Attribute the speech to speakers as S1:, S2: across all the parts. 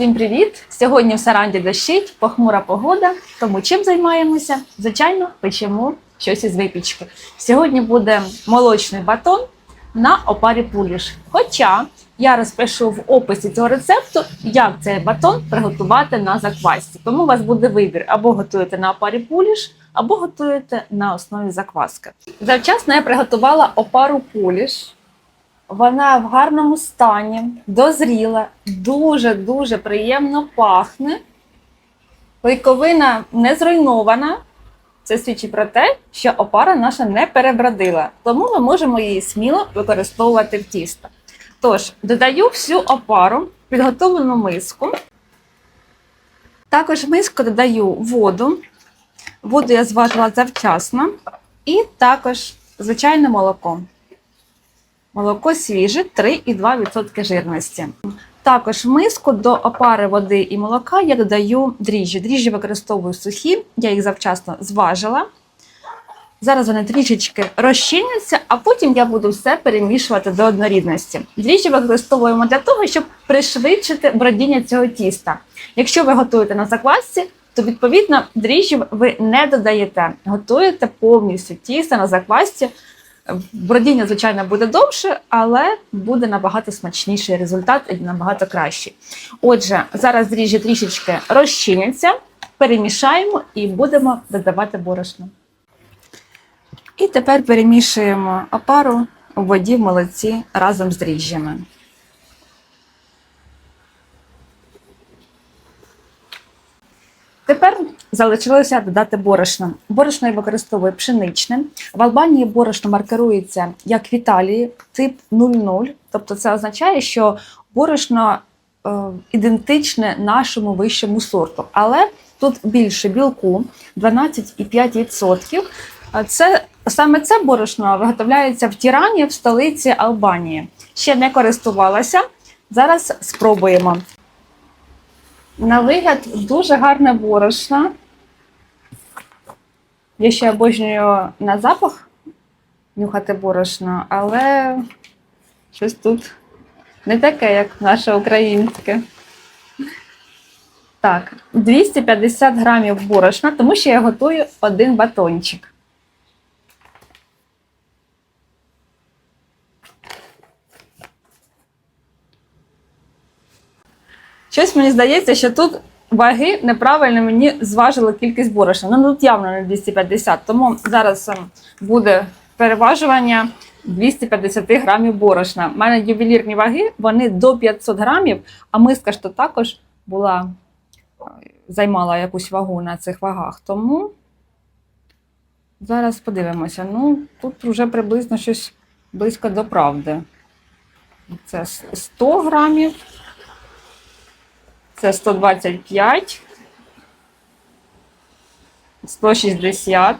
S1: Всім привіт! Сьогодні в Саранді дощить, похмура погода. Тому чим займаємося? Звичайно, печемо щось із випічки. Сьогодні буде молочний батон на опарі пуліш. Хоча я розпишу в описі цього рецепту, як цей батон приготувати на заквасці. Тому у вас буде вибір: або готуєте на опарі пуліш, або готуєте на основі закваски. Завчасно я приготувала опару пуліш. Вона в гарному стані, дозріла, дуже-дуже приємно пахне. Клейковина не зруйнована. Це свідчить про те, що опара наша не перебродила, тому ми можемо її сміло використовувати в тісто. Тож, додаю всю опару підготовлену миску. Також в миску додаю воду. Воду я зважила завчасно. І також звичайне молоко. Молоко свіже 3,2% жирності. Також в миску до опари води і молока я додаю дріжджі. Дріжджі використовую сухі, я їх завчасно зважила. Зараз вони трішечки розчиняться, а потім я буду все перемішувати до однорідності. Дріжджі використовуємо для того, щоб пришвидшити бродіння цього тіста. Якщо ви готуєте на заквасці, то відповідно дріжджі ви не додаєте. Готуєте повністю тісто на заквасці. Бродіння, звичайно, буде довше, але буде набагато смачніший результат і набагато кращий. Отже, зараз дріжджі трішечки розчиняться, перемішаємо і будемо додавати борошно. І тепер перемішуємо опару у воді в молоці разом з дріжджями. Тепер залишилося додати борошно. Борошно я використовую пшеничне. В Албанії борошно маркирується як в Італії, тип 00. Тобто це означає, що борошно е, ідентичне нашому вищому сорту. Але тут більше білку 12,5%. Це саме це борошно виготовляється в Тірані, в столиці Албанії. Ще не користувалася. Зараз спробуємо. На вигляд дуже гарне борошно. Я ще обожнюю на запах нюхати борошно, але щось тут не таке, як наше українське. Так, 250 грамів борошна, тому що я готую один батончик. Щось мені здається, що тут ваги неправильно мені зважили кількість борошна. Ну тут явно не 250, тому зараз ем, буде переважування 250 грамів борошна. У мене ювелірні ваги, вони до 500 грамів, а миска ж то також була, е, займала якусь вагу на цих вагах. Тому зараз подивимося. Ну, тут вже приблизно щось близько до правди. Це 100 грамів. Це 125, 160,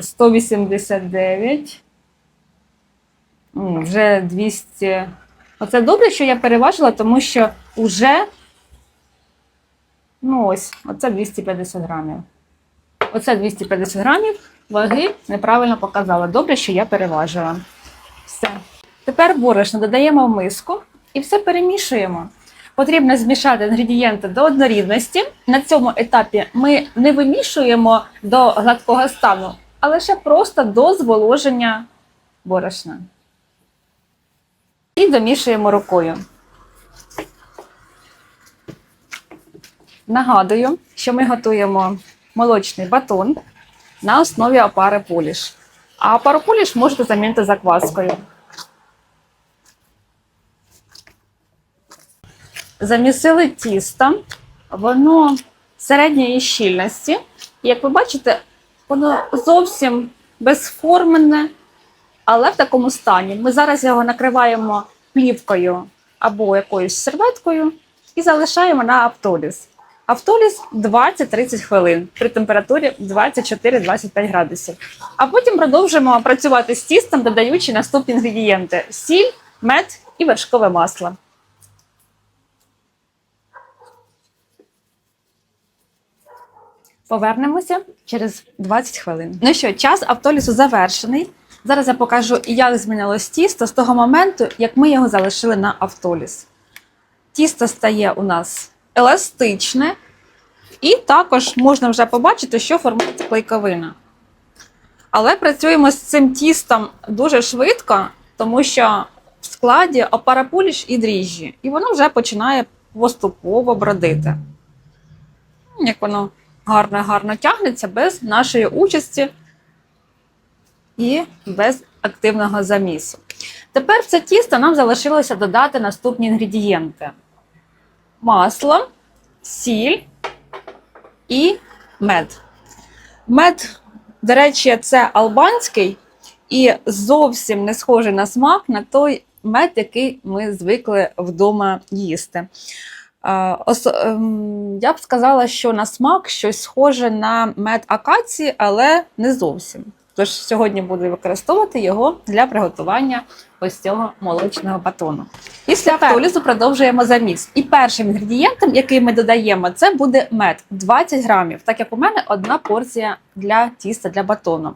S1: 189. Вже 200. Оце добре, що я переважила, тому що вже, ну ось, оце 250 грамів. Оце 250 грамів ваги неправильно показала. Добре, що я переважила. Все. Тепер борошно додаємо в миску. І все перемішуємо. Потрібно змішати інгредієнти до однорідності. На цьому етапі ми не вимішуємо до гладкого стану, а лише просто до зволоження борошна. І домішуємо рукою. Нагадую, що ми готуємо молочний батон на основі опари поліш. А опару поліш можете замінити закваскою. Замісили тісто, воно середньої щільності. Як ви бачите, воно зовсім безформене, але в такому стані. Ми зараз його накриваємо плівкою або якоюсь серветкою і залишаємо на автоліз. Автоліз 20-30 хвилин при температурі 24-25 градусів. А потім продовжимо працювати з тістом, додаючи наступні інгредієнти: сіль, мед і вершкове масло. Повернемося через 20 хвилин. Ну що, час автолісу завершений. Зараз я покажу, як змінилось тісто з того моменту, як ми його залишили на автоліс. Тісто стає у нас еластичне, і також можна вже побачити, що формується клейковина. Але працюємо з цим тістом дуже швидко, тому що в складі опарапуліш і дріжджі, і воно вже починає поступово бродити. Як воно гарно-гарно тягнеться без нашої участі і без активного замісу. Тепер це тісто нам залишилося додати наступні інгредієнти: масло, сіль і мед. Мед, до речі, це албанський і зовсім не схожий на смак на той мед, який ми звикли вдома їсти. Е, ем, Я б сказала, що на смак щось схоже на мед акації, але не зовсім. Тож сьогодні буду використовувати його для приготування ось цього молочного батону. Після автолізу продовжуємо заміс. І першим інгредієнтом, який ми додаємо, це буде мед 20 грамів, так як у мене одна порція для тіста для батону.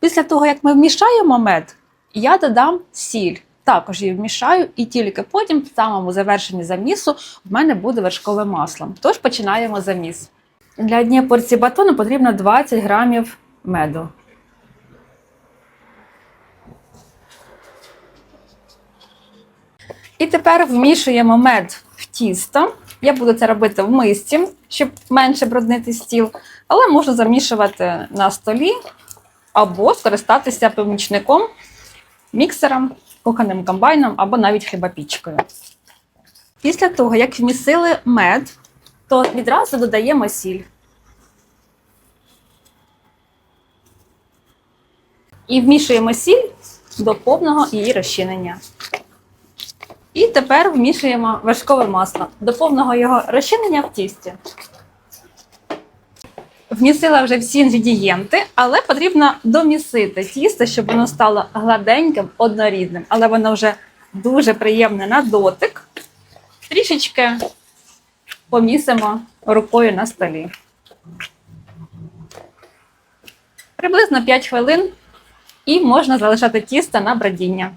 S1: Після того, як ми вмішаємо мед, я додам сіль. Також її вмішаю, і тільки потім, в самому завершенні замісу, в мене буде вершкове масло. Тож починаємо заміс. Для однієї порції батону потрібно 20 грамів меду. І тепер вмішуємо мед в тісто. Я буду це робити в мисці, щоб менше бруднити стіл, але можна замішувати на столі або скористатися помічником, міксером, кухонним комбайном або навіть хлібопічкою. Після того, як вмісили мед, то відразу додаємо сіль. І вмішуємо сіль до повного її розчинення. І тепер вмішуємо вершкове масло до повного його розчинення в тісті. Вмісила вже всі інгредієнти, але потрібно домісити тісто, щоб воно стало гладеньким, однорідним, але воно вже дуже приємне на дотик. Трішечки помісимо рукою на столі. Приблизно 5 хвилин і можна залишати тісто на бродіння.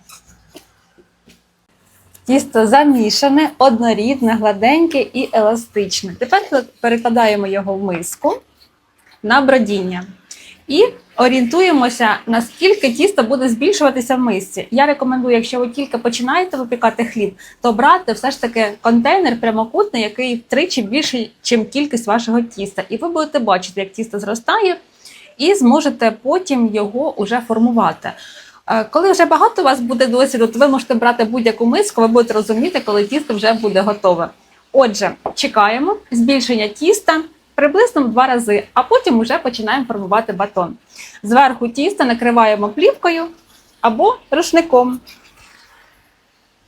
S1: Тісто замішане, однорідне, гладеньке і еластичне. Тепер перекладаємо його в миску на бродіння. І орієнтуємося, наскільки тісто буде збільшуватися в мисці. Я рекомендую, якщо ви тільки починаєте випікати хліб, то брати все ж таки контейнер прямокутний, який втричі більший, ніж кількість вашого тіста. І ви будете бачити, як тісто зростає, і зможете потім його уже формувати. Е, Коли вже багато у вас буде досвіду, то ви можете брати будь-яку миску, ви будете розуміти, коли тісто вже буде готове. Отже, чекаємо збільшення тіста приблизно в два рази, а потім вже починаємо формувати батон. Зверху тіста накриваємо плівкою або рушником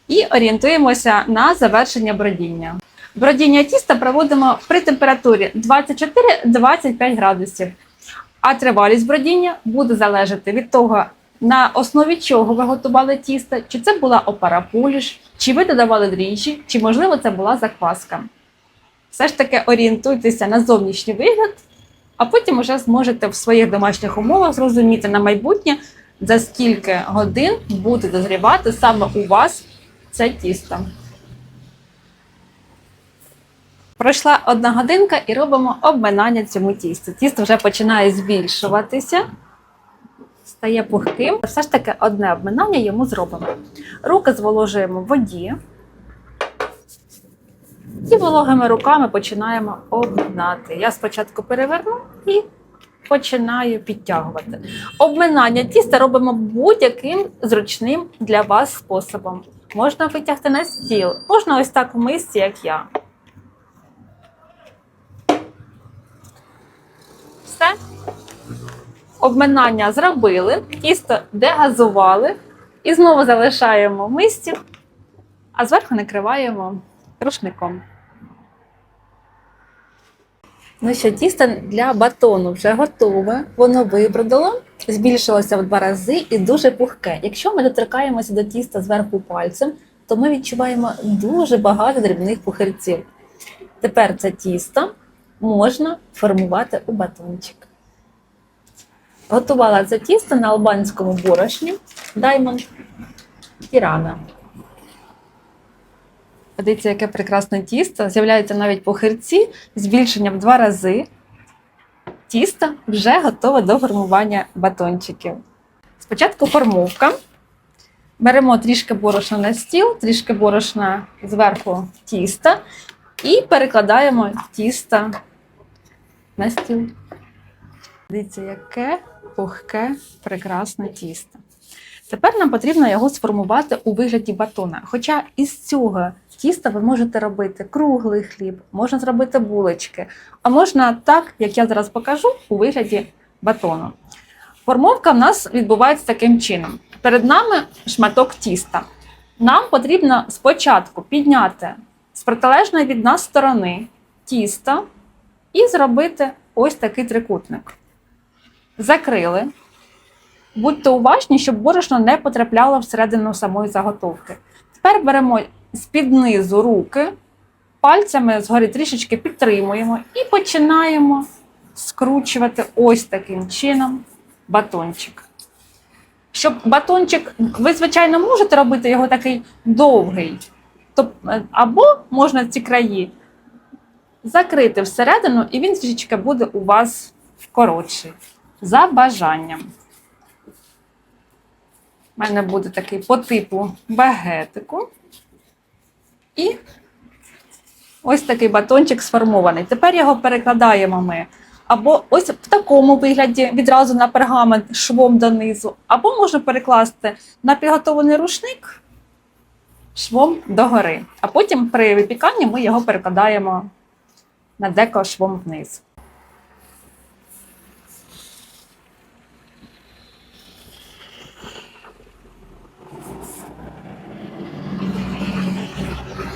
S1: і орієнтуємося на завершення бродіння. Бродіння тіста проводимо при температурі 24-25 градусів. А тривалість бродіння буде залежати від того, на основі чого ви готували тісто, чи це була опарапуліш, чи ви додавали дріжджі, чи, можливо, це була закваска. Все ж таки орієнтуйтеся на зовнішній вигляд, а потім вже зможете в своїх домашніх умовах зрозуміти на майбутнє, за скільки годин буде дозрівати саме у вас це тісто. Пройшла одна годинка і робимо обминання цьому тісту. Тісто вже починає збільшуватися, стає пухким. Все ж таки одне обминання йому зробимо. Руки зволожуємо в воді. І вологими руками починаємо обминати. Я спочатку переверну і починаю підтягувати. Обминання тіста робимо будь-яким зручним для вас способом. Можна витягти на стіл, можна ось так в мисці, як я. Все. Обминання зробили, тісто дегазували і знову залишаємо в мисці, а зверху накриваємо рушником. Ну що, тісто для батону вже готове, воно вибродило, збільшилося в два рази і дуже пухке. Якщо ми доторкаємося до тіста зверху пальцем, то ми відчуваємо дуже багато дрібних пухирців. Тепер це тісто можна формувати у батончик. Готувала це тісто на албанському борошні Diamond Tirana. Подивіться, яке прекрасне тісто. З'являються навіть похирці, збільшення в два рази. Тісто вже готове до формування батончиків. Спочатку формовка. Беремо трішки борошна на стіл, трішки борошна зверху тіста і перекладаємо тісто на стіл. Дивіться, яке пухке, прекрасне тісто. Тепер нам потрібно його сформувати у вигляді батона. Хоча із цього тіста ви можете робити круглий хліб, можна зробити булочки, а можна так, як я зараз покажу, у вигляді батону. Формовка в нас відбувається таким чином. Перед нами шматок тіста. Нам потрібно спочатку підняти з протилежної від нас сторони тісто і зробити ось такий трикутник. Закрили. Будьте уважні, щоб борошно не потрапляло всередину самої заготовки. Тепер беремо з-під низу руки, пальцями згори трішечки підтримуємо і починаємо скручувати ось таким чином батончик. Щоб батончик, ви, звичайно, можете робити його такий довгий. Або можна ці краї закрити всередину, і він трішечки буде у вас коротший. За бажанням. У мене буде такий по типу багетику. І ось такий батончик сформований. Тепер його перекладаємо ми або ось в такому вигляді відразу на пергамент швом донизу, або можна перекласти на підготовлений рушник швом догори. А потім при випіканні ми його перекладаємо на деко швом вниз.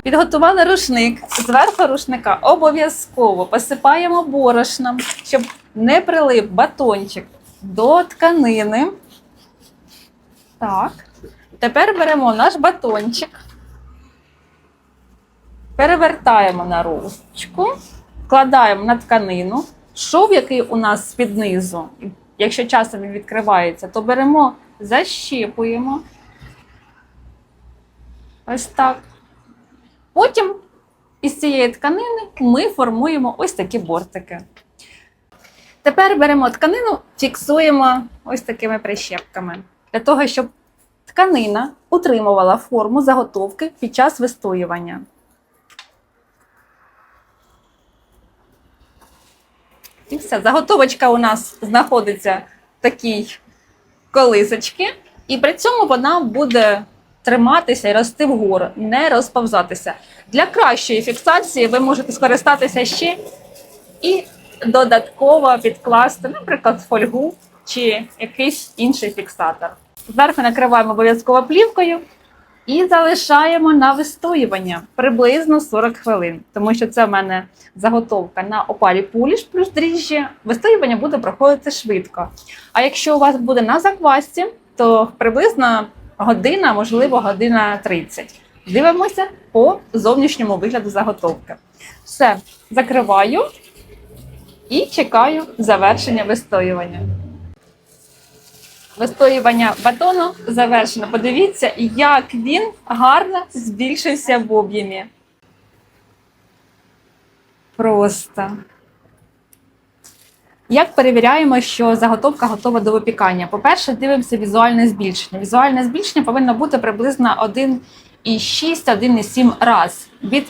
S1: Підготували рушник. Зверху рушника обов'язково посипаємо борошном, щоб не прилип батончик до тканини. Так. Тепер беремо наш батончик, перевертаємо на ручку, вкладаємо на тканину. Шов, який у нас під низу, якщо часом він відкривається, то беремо, защіпуємо. Ось так. Потім із цієї тканини ми формуємо ось такі бортики. Тепер беремо тканину, фіксуємо ось такими прищепками, для того, щоб тканина утримувала форму заготовки під час вистоювання. І все, заготовочка у нас знаходиться в такій колисочці, і при цьому вона буде триматися і рости вгору, не розповзатися. Для кращої фіксації ви можете скористатися ще і додатково підкласти, наприклад, фольгу чи якийсь інший фіксатор. Зверху накриваємо обов'язково плівкою і залишаємо на вистоювання приблизно 40 хвилин, тому що це в мене заготовка на опалі пуліш плюс дріжджі. Вистоювання буде проходити швидко. А якщо у вас буде на заквасці, то приблизно година, можливо, година 30. Дивимося по зовнішньому вигляду заготовки. Все, закриваю і чекаю завершення вистоювання. Вистоювання батону завершено. Подивіться, як він гарно збільшився в об'ємі. Просто. Як перевіряємо, що заготовка готова до випікання? По-перше, дивимося візуальне збільшення. Візуальне збільшення повинно бути приблизно 1,6-1,7 раз від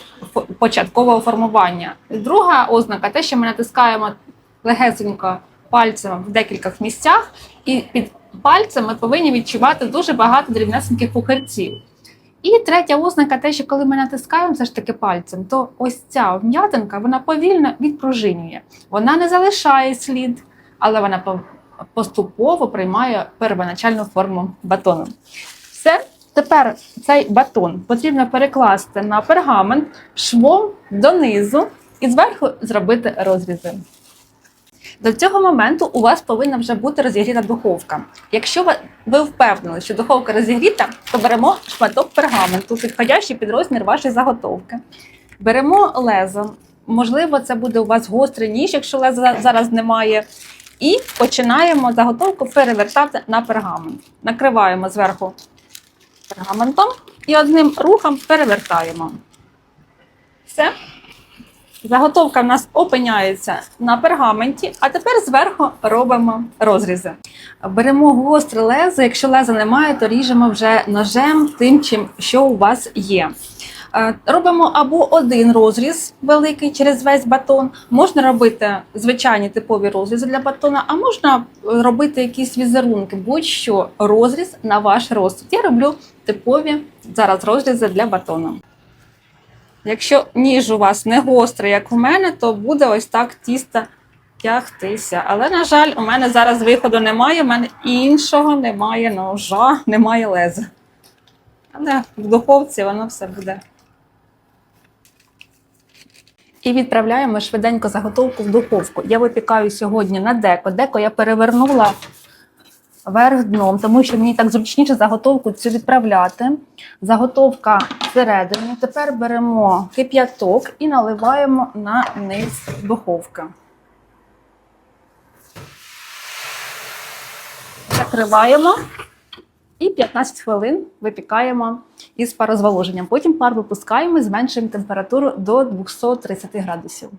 S1: початкового формування. Друга ознака те, що ми натискаємо легесенько пальцем в декількох місцях, і під пальцем ми повинні відчувати дуже багато дрібнесеньких пухарців. І третя ознака, те, що коли ми натискаємо все ж таки пальцем, то ось ця вм'ятинка вона повільно відпружинює. Вона не залишає слід, але вона поступово приймає первоначальну форму батону. Все, тепер цей батон потрібно перекласти на пергамент швом донизу і зверху зробити розрізи. До цього моменту у вас повинна вже бути розігріта духовка. Якщо ви, впевнені, що духовка розігріта, то беремо шматок пергаменту, підходящий під розмір вашої заготовки. Беремо лезо. Можливо, це буде у вас гострий ніж, якщо леза зараз немає. І починаємо заготовку перевертати на пергамент. Накриваємо зверху пергаментом і одним рухом перевертаємо. Все. Заготовка в нас опиняється на пергаменті, а тепер зверху робимо розрізи. Беремо гостре лезо. Якщо леза немає, то ріжемо вже ножем тим, чим що у вас є. Е, Робимо або один розріз великий через весь батон. Можна робити звичайні типові розрізи для батона, а можна робити якісь візерунки, будь-що розріз на ваш розсуд. Я роблю типові зараз розрізи для батону. Якщо ніж у вас не гострий, як у мене, то буде ось так тісто тягтися. Але, на жаль, у мене зараз виходу немає, у мене іншого немає ножа, немає леза. Але в духовці воно все буде. І відправляємо швиденько заготовку в духовку. Я випікаю сьогодні на деко. Деко я перевернула вверх дном, тому що мені так зручніше заготовку цю відправляти. Заготовка всередині. Тепер беремо кип'яток і наливаємо на низ духовки. Закриваємо і 15 хвилин випікаємо із парозволоженням. Потім пар випускаємо і зменшуємо температуру до 230 градусів.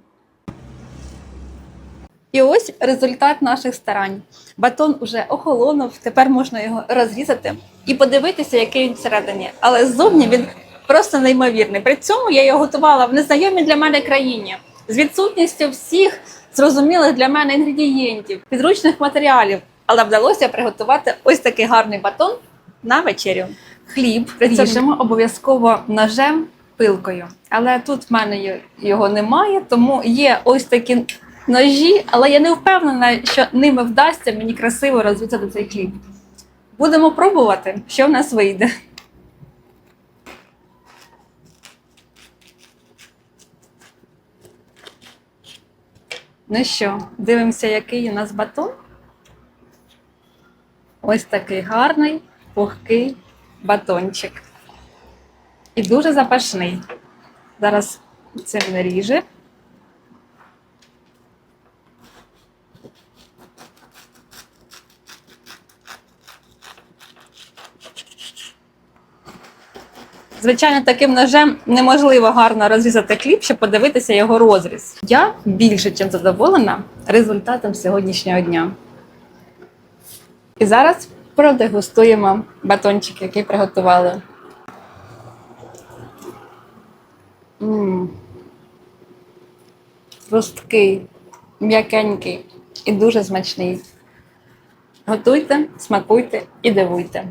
S1: І ось результат наших старань. Батон уже охолонув, тепер можна його розрізати і подивитися, який він всередині. Але ззовні він просто неймовірний. При цьому я його готувала в незнайомій для мене країні з відсутністю всіх зрозумілих для мене інгредієнтів, підручних матеріалів. Але вдалося приготувати ось такий гарний батон на вечерю. Хліб ріжемо обов'язково ножем пилкою. Але тут в мене його немає, тому є ось такі ножі, але я не впевнена, що ними вдасться мені красиво розрізати цей хліб. Будемо пробувати, що в нас вийде. Ну що, дивимося, який у нас батон. Ось такий гарний, пухкий батончик. І дуже запашний. Зараз цим не Звичайно, таким ножем неможливо гарно розрізати хліб, щоб подивитися його розріз. Я більше чим задоволена результатом сьогоднішнього дня. І зараз продегустуємо батончик, який приготували. М. Хрусткий, м'якенький і дуже смачний. Готуйте, смакуйте і дивуйте.